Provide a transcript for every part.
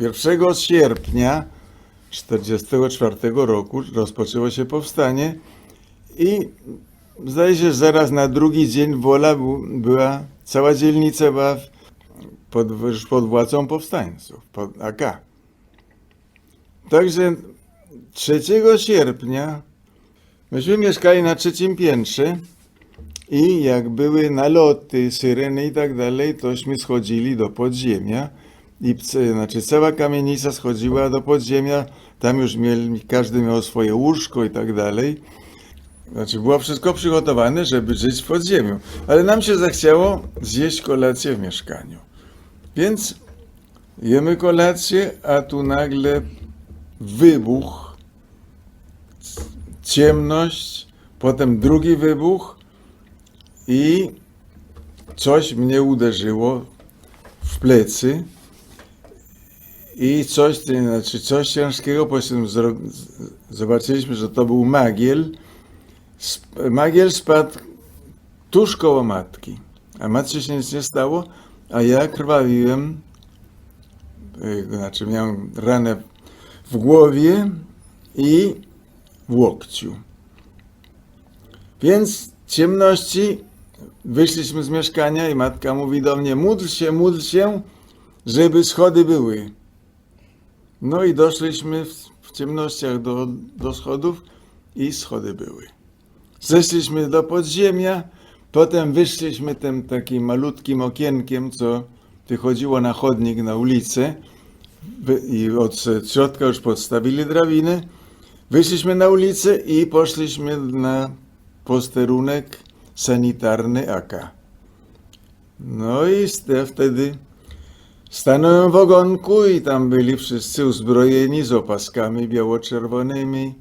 1 sierpnia 1944 roku rozpoczęło się powstanie i zdaje się, że zaraz na drugi dzień Wola była, cała dzielnica była pod, pod władzą powstańców, pod AK. Także 3 sierpnia myśmy mieszkali na trzecim piętrze i jak były naloty, syreny i tak dalej, tośmy schodzili do podziemia i znaczy cała kamienica schodziła do podziemia, tam już mieli, każdy miał swoje łóżko i tak dalej. Znaczy było wszystko przygotowane, żeby żyć w podziemiu, ale nam się zachciało zjeść kolację w mieszkaniu. Więc jemy kolację, a tu nagle wybuch, ciemność, potem drugi wybuch i coś mnie uderzyło w plecy i coś, znaczy coś ciężkiego, zro- z- zobaczyliśmy, że to był magiel. Magiel spadł tuż koło matki, a matce się nic nie stało, a ja krwawiłem, y, znaczy miałem ranę w głowie i w łokciu. Więc w ciemności wyszliśmy z mieszkania i matka mówi do mnie, módl się, módl się, żeby schody były. No i doszliśmy w, w ciemnościach do, do schodów i schody były. Zeszliśmy do podziemia, potem wyszliśmy tym takim malutkim okienkiem, co wychodziło na chodnik, na ulicę i od środka już podstawili drabiny. Wyszliśmy na ulicę i poszliśmy na posterunek sanitarny AK. No i wtedy stanąłem w ogonku i tam byli wszyscy uzbrojeni z opaskami biało-czerwonymi.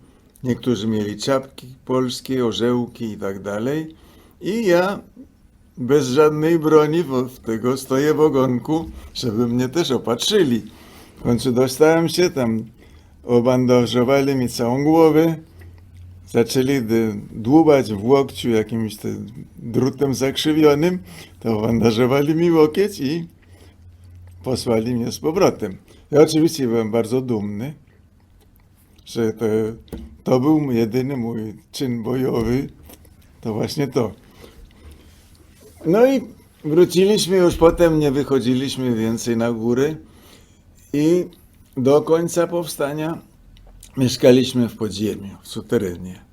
Niektórzy mieli czapki polskie, orzełki i tak dalej. I ja bez żadnej broni w, tego stoję w ogonku, żeby mnie też opatrzyli. W końcu dostałem się tam, obandażowali mi całą głowę, zaczęli dłubać w łokciu jakimś te drutem zakrzywionym, to obandażowali mi łokieć i posłali mnie z powrotem. Ja oczywiście byłem bardzo dumny, że to, to był jedyny mój czyn bojowy, to właśnie to. No i wróciliśmy, już potem nie wychodziliśmy więcej na górę i do końca powstania mieszkaliśmy w podziemiu, w suterenie.